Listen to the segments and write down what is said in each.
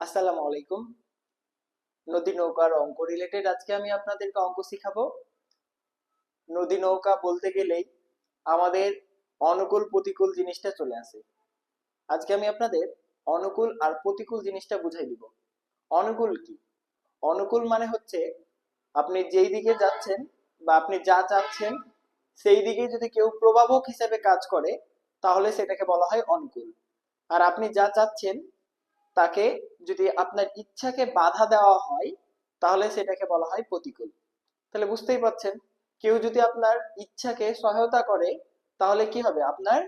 আসসালামু আলাইকুম। নদী নৌকার অঙ্ক রিলেটেড আজকে আমি আপনাদেরকে অঙ্ক শিখাবো। নদী নৌকা বলতে গেলেই আমাদের অনুকূল প্রতিকূল জিনিসটা চলে আসে। আজকে আমি আপনাদের অনুকূল আর প্রতিকূল জিনিসটা বুঝাই দিব। অনুকূল কি? অনুকূল মানে হচ্ছে আপনি যেই দিকে যাচ্ছেন বা আপনি যা চাচ্ছেন, সেই দিকে যদি কেউ প্রভাবক হিসেবে কাজ করে, তাহলে সেটাকে বলা হয় অনুকূল। আর আপনি যা চাচ্ছেন তাকে যদি আপনার ইচ্ছাকে বাধা দেওয়া হয়, তাহলে সেটাকে বলা হয় প্রতিকূল। তাহলে বুঝতেই পারছেন, কেউ যদি আপনার ইচ্ছাকে সহায়তা করে, তাহলে কি হবে? আপনার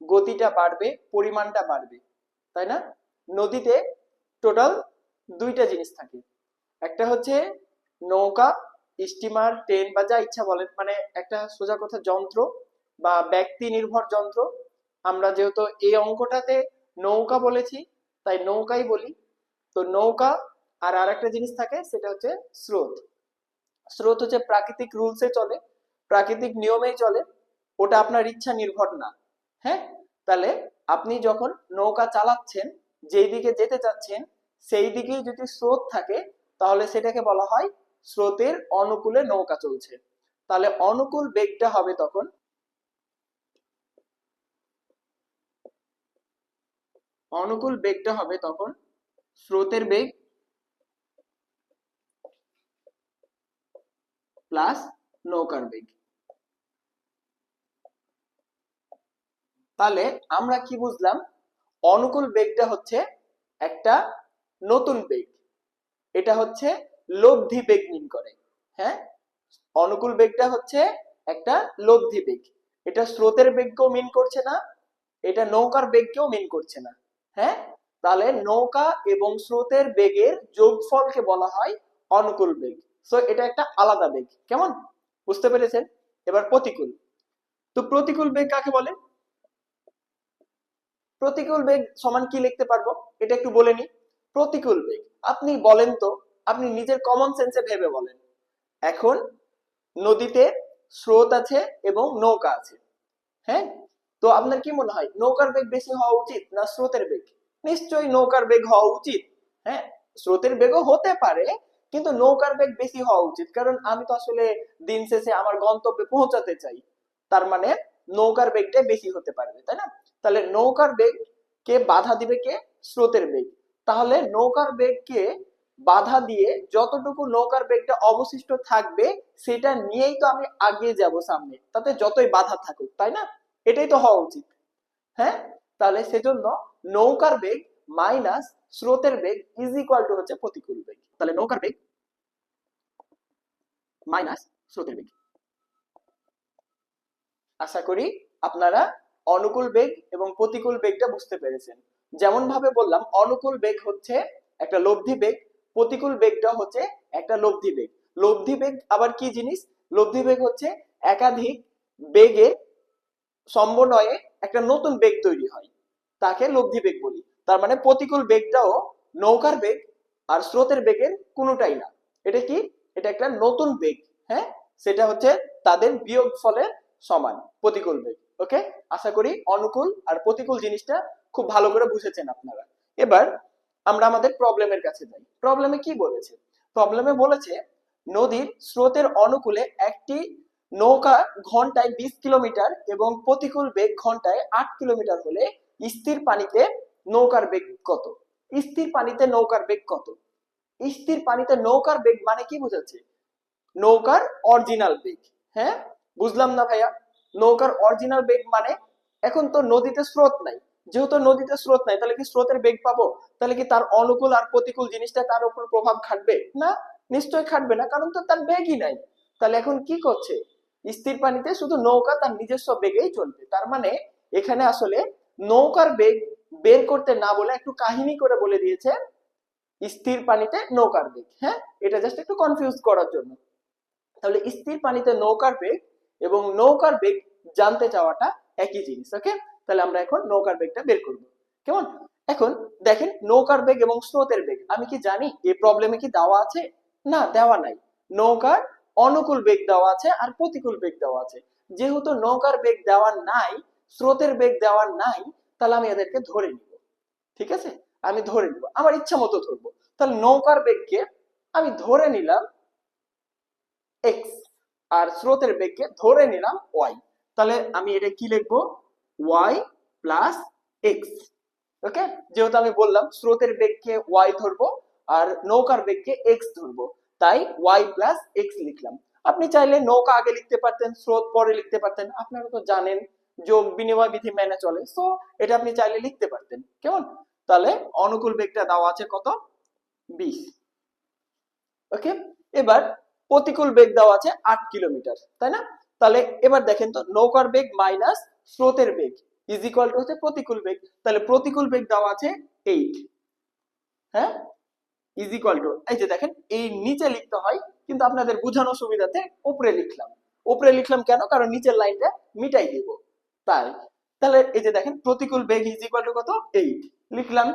গতিটা বাড়বে, পরিমাণটা বাড়বে, তাই না? নদীতে টোটাল দুইটা জিনিস থাকে। একটা হচ্ছে নৌকা, স্টিমার, ট্রেন বা যা ইচ্ছা বলেন মানে একটা সোজা কথা যন্ত্র বা ব্যক্তি নির্ভর যন্ত্র। আমরা যেহেতু এই অঙ্কটাতে নৌকা বলেছি তাই নৌকাই বলি। তো নৌকা আর আরেকটা জিনিস থাকে, সেটা হচ্ছে স্রোত। স্রোত হচ্ছে প্রাকৃতিক রুলসে চলে, প্রাকৃতিক নিয়মেই চলে। ওটা আপনার ইচ্ছা নির্ভর না হ্যাঁ? তাহলে আপনি যখন নৌকা চালাচ্ছেন, যেই দিকে যেতে চাচ্ছেন, সেই দিকেই যদি স্রোত থাকে, তাহলে সেটাকে বলা হয় স্রোতের অনুকূলে নৌকা চলছে। তাহলে অনুকূল বেগটা হবে তখন অনুকূল বেগটা হবে তখন স্রোতের বেগ প্লাস নৌকার বেগ। তাহলে আমরা কি বুঝলাম? অনুকূল বেগটা হচ্ছে একটা নতুন বেগ। এটা হচ্ছে লব্ধি বেগ মিন করে হ্যাঁ? অনুকূল বেগটা হচ্ছে একটা লব্ধি বেগ। এটা স্রোতের বেগকেও মিন করছে না, এটা নৌকার বেগকেও মিন করছে না। হ্যাঁ? তাহলে নৌকা এবং স্রোতের বেগের যোগফলকে বলা হয় অনুকূল বেগ। সো এটা একটা আলাদা বেগ। কেমন? বুঝতে পেরেছেন? এবার প্রতিকূল। তো প্রতিকূল বেগ কাকে বলে? প্রতিকূল বেগ সমান কি লিখতে পারব? এটা একটু বলে নি প্রতিকূল বেগ। আপনি বলেন তো, আপনি নিজের কমন সেন্সে ভেবে বলেন। এখন নদীতে স্রোত আছে এবং নৌকা আছে। হ্যাঁ? তো আপনার কি মনে হয়, নৌকার বেগ বেশি হওয়া উচিত না স্রোতের বেগ? নিশ্চয়ই নৌকার বেগ হওয়া উচিত। হ্যাঁ স্রোতের বেগও হতে পারে, কিন্তু নৌকার বেগ বেশি হওয়া উচিত। কারণ আমি তো আসলে দিন শেষে আমার গন্তব্যে পৌঁছাতে চাই। তার মানে নৌকার বেগটাই বেশি হতে পারবে, তাই না? তাহলে নৌকার বেগ কে বাধা দিবে কে? স্রোতের বেগ। তাহলে নৌকার বেগকে বাধা দিয়ে যতটুকু নৌকার বেগটা অবশিষ্ট থাকবে, সেটা নিয়েই তো আমি আগিয়ে যাব সামনে। তাতে যতই বাধা থাকুক, তাই না? এটাই তো হওয়া উচিত। হ্যাঁ? তাহলে সেজন্য নৌকার বেগ মাইনাস স্রোতের বেগ ইজ ইকুয়াল টু হচ্ছে প্রতিকূল বেগ। তাহলে নৌকার বেগ মাইনাস স্রোতের বেগ। আশা করি আপনারা অনুকূল বেগ এবং প্রতিকূল বেগটা বুঝতে পেরেছেন। যেমন ভাবে বললাম, অনুকূল বেগ হচ্ছে একটা লব্ধি বেগ, প্রতিকূল বেগটা হচ্ছে একটা লব্ধি বেগ। লব্ধি বেগ আবার কি জিনিস? লব্ধি বেগ হচ্ছে একাধিক বেগের সমন্বয়ে একটা নতুন বেগ তৈরি হয়। তাকে লব্ধি বেগ বলি। তার মানে প্রতিকূল বেগটাও নৌকার বেগ আর স্রোতের বেগের কোনোটাই না। এটা কি? এটা একটা নতুন বেগ হ্যাঁ? সেটা হচ্ছে তাদের বিয়োগ ফলের সমান, প্রতিকূল বেগ, ওকে? আশা করি অনুকূল আর প্রতিকূল জিনিসটা খুব ভালো করে বুঝেছেন আপনারা। এবার আমরা আমাদের প্রবলেমের কাছে যাই। প্রবলেমে কি বলেছে? প্রবলেমে বলেছে, নদীর স্রোতের অনুকূলে একটি নৌকা ঘন্টায় বিশ কিলোমিটার এবং প্রতিকূল বেগ ঘন্টায় আট কিলোমিটার হলে স্থির পানিতে নৌকার বেগ কত? স্থির পানিতে নৌকার বেগ কত? স্থির পানিতে নৌকার বেগ মানে কি বোঝাচ্ছে? নৌকার অরিজিনাল বেগ। হ্যাঁ? বুঝলাম না ভাইয়া? নৌকার অরিজিনাল বেগ মানে এখন তো নদীতে স্রোত নাই। যেহেতু নদীতে স্রোত নাই, তাহলে কি স্রোতের বেগ পাবো? তাহলে কি তার অনুকূল আর প্রতিকূল জিনিসটা তার উপর প্রভাব খাটবে? না নিশ্চয় খাটবে না, কারণ তো তার বেগই নাই। তাহলে এখন কি করছে? স্থির পানিতে শুধু নৌকা তার নিজস্ব বেগেই চলবে। তার মানে এখানে আসলে নৌকার বেগ বের করতে না বলে একটু কাহিনী করে বলে দিয়েছে স্থির পানিতে নৌকার বেগ হ্যাঁ? এটা জাস্ট একটু কনফিউজ করার জন্য। তাহলে স্থির পানিতে নৌকার বেগ এবং নৌকার বেগ জানতে চাওয়াটা একই জিনিস ওকে তাহলে আমরা এখন নৌকার বেগটা বের করব। কেমন? এখন দেখেন নৌকার বেগ এবং স্রোতের বেগ, আমি কি জানি? এই প্রবলেমে কি দেওয়া আছে? না, দেওয়া নাই। নৌকার অনুকূল বেগ দেওয়া আছে আর প্রতিকূল বেগ দেওয়া আছে। যেহেতু নৌকার বেগ দেওয়া নাই, স্রোতের বেগ দেওয়া নাই, তাহলে আমি এদেরকে ধরে নিব। ঠিক আছে? আমি ধরে নিব। আমার ইচ্ছা মতো ধরবো। তাহলে নৌকার বেগকে আমি ধরে নিলাম এক্স আর স্রোতের বেগকে ধরে নিলাম ওয়াই তাহলে আমি এটা কি লিখব? ওয়াই প্লাস এক্স ওকে যেহেতু আমি বললাম স্রোতের বেগকে ওয়াই ধরবো আর নৌকার বেগকে এক্স ধরবো। তাই ওয়াই প্লাস এক্স লিখলাম। আপনি চাইলে নৌকা আগে লিখতে পারতেন, স্রোত পরে লিখতে পারতেন, আপনারা তো জানেন যোগ বিনিময় বিধি মেনে চলে। সো এটা আপনি চাইলে লিখতে পারতেন। কেমন? তাহলে অনুকূল বেগটা দেওয়া আছে কত? বিশ। ওকে এবার প্রতিকূল বেগ দেওয়া আছে আট কিলোমিটার, তাই না? তাহলে এবার দেখেন তো, নৌকার বেগ মাইনাস স্রোতের বেগ ইজ ইকুয়াল টু হচ্ছে প্রতিকূল বেগ। তাহলে প্রতিকূল বেগ দেওয়া আছে এইট হ্যাঁ? ইজ ইকুয়াল টু এই যে দেখেন, এই নিচে লিখতে হয়, কিন্তু আপনাদের বোঝানো সুবিধাতে উপরে লিখলাম। উপরে লিখলাম কেন? কারণ নিচের লাইনটা মিটাই দিব। তাই, তাহলে এই যে দেখেন, প্রতিকূল বেগ ইজ ইকুয়াল টু কত? এইট লিখলাম,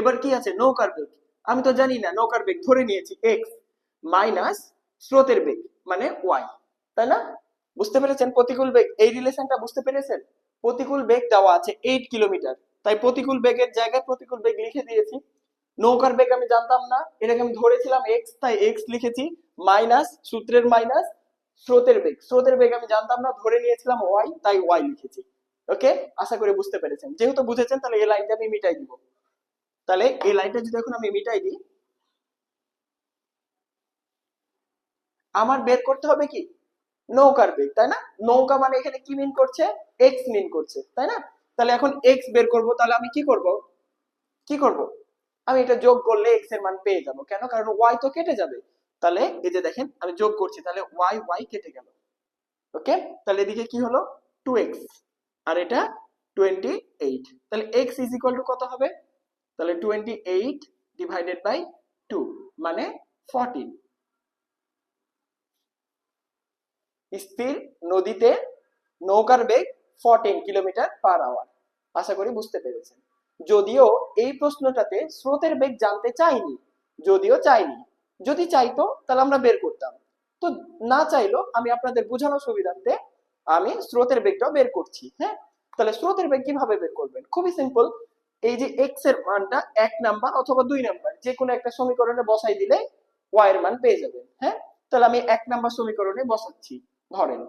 এবার কি আছে? নৌকার বেগ। আমি তো জানি না, নৌকার বেগ ধরে নিয়েছি এক্স মাইনাস স্রোতের বেগ মানে ওয়াই তাই না? বুঝতে পেরেছেন? প্রতিকূল বেগ, এই রিলেশনটা বুঝতে পেরেছেন? প্রতিকূল বেগ দেওয়া আছে এইট কিলোমিটার তাই প্রতিকূল বেগের জায়গায় প্রতিকূল বেগ লিখে দিয়েছি। নৌকার বেগ আমি জানতাম না। এটাকে আমি ধরেছিলাম এক্স তাই এক্স লিখেছি মাইনাস সূত্রের মাইনাস স্রোতের বেগ। স্রোতের বেগ আমি জানতাম না, ধরে নিয়েছিলাম ওয়াই তাই ওয়াই লিখেছি। ওকে আশা করি বুঝতে পেরেছেন। যেহেতু বুঝেছেন, তাহলে এই লাইনটা আমি মিটাই দিব। তাহলে এই লাইনটা যদি এখন আমি মিটাই দিই, আমার বের করতে হবে কি? নৌকার বেগ, তাই না? নৌকা মানে এখানে কি মিন করছে? এক্স মিন করছে, তাই না? তাহলে এখন এক্স বের করব, তাহলে আমি কি করব? কি করব? আমি এটা যোগ করলে এক্সের মান পেয়ে যাব। কেন? কারণ ওয়াই তো কেটে যাবে। তাহলে এই যে দেখেন, আমি যোগ করছি, তাহলে ওয়াই ওয়াই কেটে গেল। ওকে? তাহলে এদিকে কি হলো? টু এক্স আর এটা টোয়েন্টি এইট তাহলে এক্স ইজ ইকুয়াল টু কত হবে? তাহলে twenty eight divided by two মানে ফোরটিন স্থির নদীতে নৌকার বেগ ফোরটিন কিলোমিটার পার আওয়ার আশা করি বুঝতে পেরেছেন। যদিও এই প্রশ্নটাতে স্রোতের বেগ জানতে চাইনি, যদিও চাইনি। যদি চাইতো, তাহলে আমরা বের করতাম। তো না চাইলো আমি আপনাদের বোঝানোর সুবিধার্থে আমি স্রোতের বেগটাও বের করছি হ্যাঁ? তাহলে স্রোতের বেগ কীভাবে বের করবেন? খুবই সিম্পল এই যে এক্সের মানটা এক নাম্বার অথবা দুই নাম্বার, যে কোনো একটা সমীকরণে বসাই দিলে ওয়াই এর মান পেয়ে যাবেন হ্যাঁ? তাহলে আমি এক নাম্বার সমীকরণে বসাচ্ছি, ধরেন।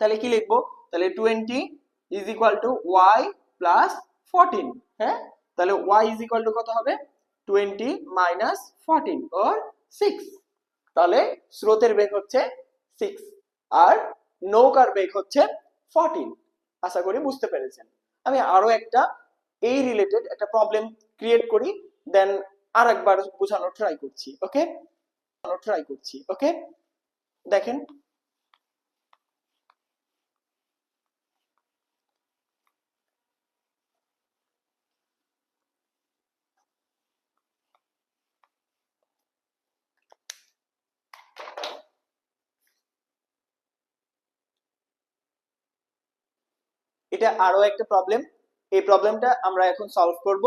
তাহলে কি লিখব? তাহলে twenty is equal to Y plus fourteen হ্যাঁ? তাহলে ওয়াই ইজ ইকুয়াল টু কত হবে? Twenty minus fourteen or six তাহলে স্রোতের বেগ হচ্ছে সিক্স আর নৌকার বেগ হচ্ছে ফোরটিন আশা করি বুঝতে পেরেছেন। আমি আরও একটা এই রিলেটেড একটা প্রবলেম ক্রিয়েট করি দেন আর একবার বোঝানোর ট্রাই করছি ওকে ট্রাই করছি ওকে দেখেন এটা আরও একটা প্রবলেম এই প্রবলেমটা আমরা এখন সলভ করব।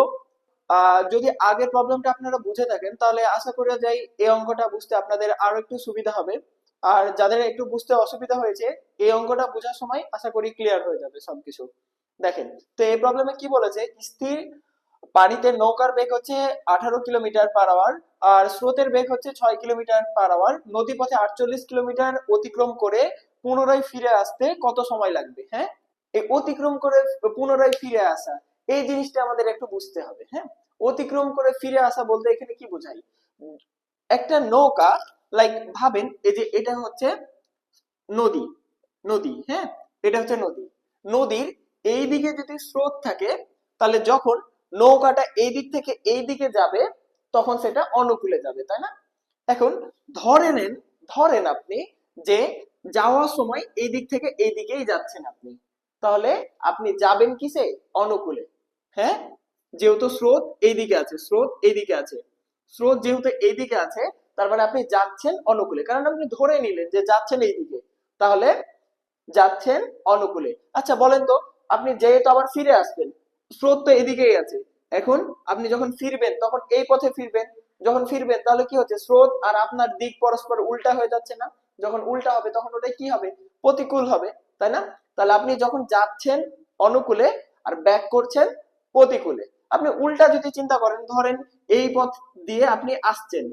যদি আগের প্রবলেমটা আপনারা বুঝে থাকেন, তাহলে আশা করা যায় এই অঙ্কটা বুঝতে আপনাদের আরও একটু সুবিধা হবে। আর যাদের একটু বুঝতে অসুবিধা হয়েছে, এই অঙ্কটা বোঝার সময় আশা করি ক্লিয়ার হয়ে যাবে সবকিছু। দেখেন, তো এই প্রবলেমে কি বলেছে? স্থির পানিতে নৌকার বেগ হচ্ছে আঠারো কিলোমিটার পার আওয়ার আর স্রোতের বেগ হচ্ছে ছয় কিলোমিটার পার আওয়ার নদী পথে আটচল্লিশ কিলোমিটার অতিক্রম করে পুনরায় ফিরে আসতে কত সময় লাগবে হ্যাঁ? এই অতিক্রম করে পুনরায় ফিরে আসা, এই জিনিসটা আমাদের একটু বুঝতে হবে হ্যাঁ? অতিক্রম করে ফিরে আসা বলতে এখানে কি বোঝাই একটা নৌকা লাইক ভাবেন, এই যে এটা হচ্ছে নদী নদী হ্যাঁ? এটা হচ্ছে নদী। নদীর এই দিকে যদি স্রোত থাকে, তাহলে যখন নৌকাটা এই দিক থেকে এই দিকে যাবে, তখন সেটা অনুকূলে যাবে, তাই না? এখন ধরে নেন, ধরেন আপনি যে যাওয়ার সময় এই দিক থেকে এই দিকেই যাচ্ছেন আপনি। তাহলে আপনি যাবেন কিসে? অনুকূলে। হ্যাঁ? যেহেতু স্রোত এইদিকে আছে, স্রোত এইদিকে আছে। স্রোত যেহেতু এইদিকে আছে, তার মানে আপনি যাচ্ছেন অনুকূলে। কারণ আপনি ধরে নিলেন যে যাচ্ছেন এইদিকে। তাহলে যাচ্ছেন অনুকূলে। আচ্ছা বলেন তো, আপনি যেহেতু আবার ফিরে আসবেন, স্রোত তো এদিকেই আছে। এখন আপনি যখন ফিরবেন, তখন এই পথে ফিরবেন। যখন ফিরবেন, তাহলে কি হচ্ছে? স্রোত আর আপনার দিক পরস্পর উল্টা হয়ে যাচ্ছে না? যখন উল্টা হবে, তখন ওটা কি হবে? প্রতিকূল হবে, তাই না? তাহলে আপনি যখন যাচ্ছেন অনুকূলে আর ব্যাক করছেন প্রতিকূলে, আপনি উল্টা যদি চিন্তা করেন, ধরেন এই পথ দিয়ে আপনি আসছেন,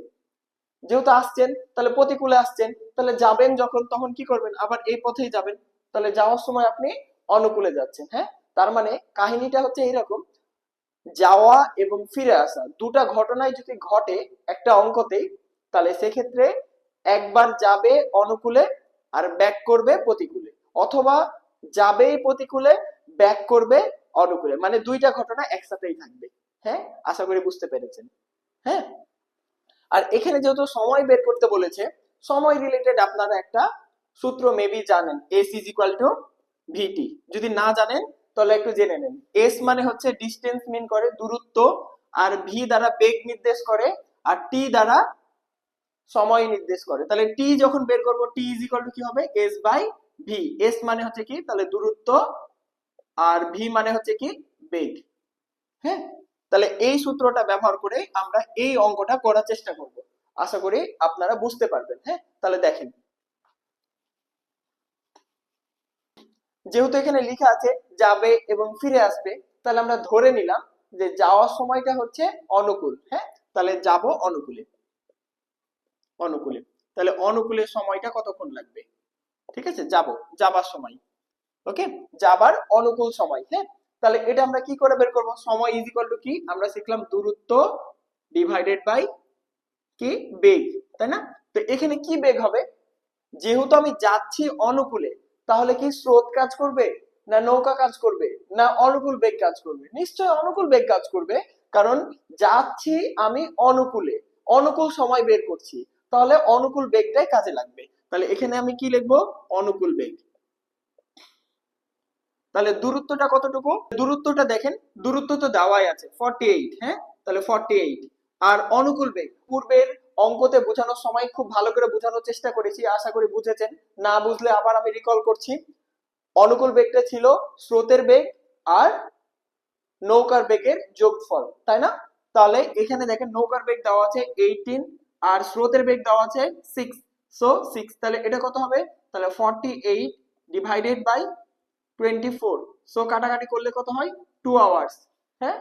যেহেতু আসছেন, তাহলে প্রতিকূলে আসছেন, তাহলে যাবেন যখন, তখন কি করবেন? আবার এই পথেই যাবেন, তাহলে যাওয়ার সময় আপনি অনুকূলে যাচ্ছেন হ্যাঁ? তার মানে কাহিনীটা হচ্ছে এইরকম, যাওয়া এবং ফিরে আসা, দুটা ঘটনায় যদি ঘটে একটা অঙ্কতেই, তাহলে সেক্ষেত্রে একবার যাবে অনুকূলে আর ব্যাক করবে প্রতিকূলে। অথবা যাবেই প্রতিকূলে ব্যাক করবে অনুকূলে। মানে দুইটা ঘটনা একসাথেই থাকবে। হ্যাঁ? আশা করি বুঝতে পেরেছেন। হ্যাঁ? আর এখানে যেহেতু সময় বের করতে বলেছে, সময় রিলেটেড আপনারা একটা সূত্র মেবি জানেন। S is equal to VT যদি না জানেন, তাহলে একটু জেনে নেন। এস মানে হচ্ছে ডিস্টেন্স মিন করে দূরত্ব, আর ভি দ্বারা বেগ নির্দেশ করে, আর টি দ্বারা সময় নির্দেশ করে। তাহলে টি যখন বের করব টি ইজ ইকুয়াল টু কি হবে? এস বাই ভি এস মানে হচ্ছে কি? তাহলে দূরত্ব আর ভি মানে হচ্ছে কি? বেগ। হ্যাঁ? তাহলে এই সূত্রটা ব্যবহার করে আমরা এই অঙ্কটা করার চেষ্টা করব। আশা করি আপনারা বুঝতে পারবেন। হ্যাঁ? তাহলে দেখেন। যেহেতু এখানে লেখা আছে, যাবে এবং ফিরে আসবে, তাহলে আমরা ধরে নিলাম যে যাওয়ার সময়টা হচ্ছে অনুকূল। হ্যাঁ? তাহলে যাব অনুকূলে। অনুকূলে। তাহলে অনুকূলের সময়টা কতক্ষণ লাগবে? ঠিক আছে? যাব। যাবার সময়। ওকে? যাবার অনুকূল সময় হ্যাঁ? তাহলে এটা আমরা কি করে বের করব? সময় ইজ ইকুয়াল টু কি? আমরা শিখলাম দূরত্ব ডিভাইডেড বাই কি? বেগ, তাই না? তো এখানে কি বেগ হবে? যেহেতু আমি যাচ্ছি অনুকূলে, তাহলে কি স্রোত কাজ করবে? না নৌকা কাজ করবে? না অনুকূল বেগ কাজ করবে? নিশ্চয় অনুকূল বেগ কাজ করবে, কারণ যাচ্ছি আমি অনুকূলে। অনুকূল সময় বের করছি। তাহলে অনুকূল বেগটাই কাজে লাগবে। তাহলে এখানে আমি কি লিখব? অনুকূল বেগ। তাহলে দূরত্বটা কতটুকু? দূরত্বটা দেখেন, দূরত্ব তো দেওয়াই আছে ফর্টি এইট হ্যাঁ? তাহলে ফর্টি এইট আর অনুকূল বেগ, পূর্বের অঙ্কতে বোঝানোর সময় খুব ভালো করে বোঝানোর চেষ্টা করেছি, আশা করি বুঝেছেন। না বুঝলে আবার আমি রিকল করছি। অনুকূল বেগটা ছিল স্রোতের বেগ আর নৌকার বেগের যোগফল, তাই না? তাহলে এখানে দেখেন নৌকার বেগ দেওয়া আছে এইটিন আর স্রোতের বেগ দেওয়া আছে সিক্স সো সিক্স তাহলে এটা কত হবে? তাহলে forty eight divided by twenty four so কাটাকাটি করলে কত হয়? টু আওয়ার্স হ্যাঁ?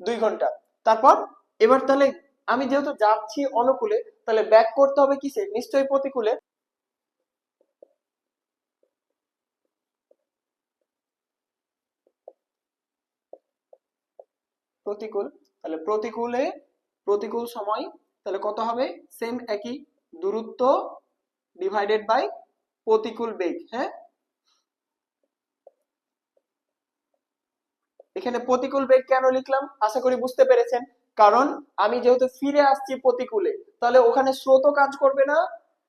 দুই ঘণ্টা। তারপর, এবার তাহলে আমি যেহেতু যাচ্ছি অনুকূলে, তাহলে ব্যাক করতে হবে কিসে? নিশ্চয়ই প্রতিকূলে। প্রতিকূল। তাহলে প্রতিকূলে, প্রতিকূল সময় তাহলে কত হবে? সেম একই। দূরত্ব ডিভাইডেড বাই প্রতিকূল বেগ হ্যাঁ? এখানে প্রতিকূল বেগ কেন লিখলাম? আশা করি বুঝতে পেরেছেন। কারণ আমি যেহেতু ফিরে আসছি প্রতিকূলে, তাহলে ওখানে স্রোতও কাজ করবে না,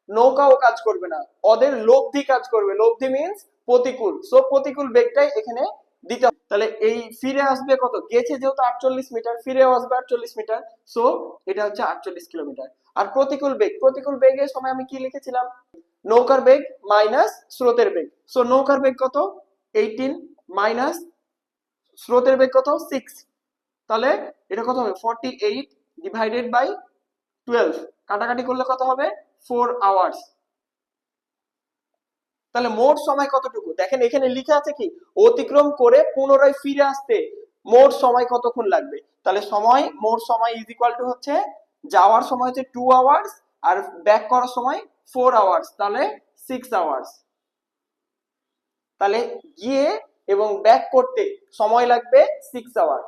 নৌকাও কাজ করবে না। ওদের লব্ধি কাজ করবে। লব্ধি মিন্স প্রতিকূল। সো প্রতিকূল বেগটাই এখানে দিতে তাহলে এই ফিরে আসবে কত? গেছে যেহেতু আটচল্লিশ মিটার, ফিরেও আসবে আটচল্লিশ মিটার সো এটা হচ্ছে আটচল্লিশ কিলোমিটার। আর প্রতিকূল বেগ, প্রতিকূল বেগের সময় আমি কি লিখেছিলাম? নৌকার বেগ মাইনাস স্রোতের বেগ। সো নৌকার বেগ কত? এইটিন মাইনাস স্রোতের বেগ কত? সিক্স তাহলে এটা কত হবে? Forty eight divided by twelve কাটাকাটি করলে কত হবে? ফোর আওয়ার্স তাহলে মোট সময় কতটুকু? দেখেন এখানে লিখে আছে কি? অতিক্রম করে পুনরায় ফিরে আসতে মোট সময় কতক্ষণ লাগবে? তাহলে সময়, মোট সময় ইজ ইকুয়াল টু হচ্ছে যাওয়ার সময় হচ্ছে টু আওয়ার্স আর ব্যাক করার সময় ফোর আওয়ার্স তাহলে সিক্স আওয়ার্স তাহলে গিয়ে এবং ব্যাক করতে সময় লাগবে সিক্স আওয়ার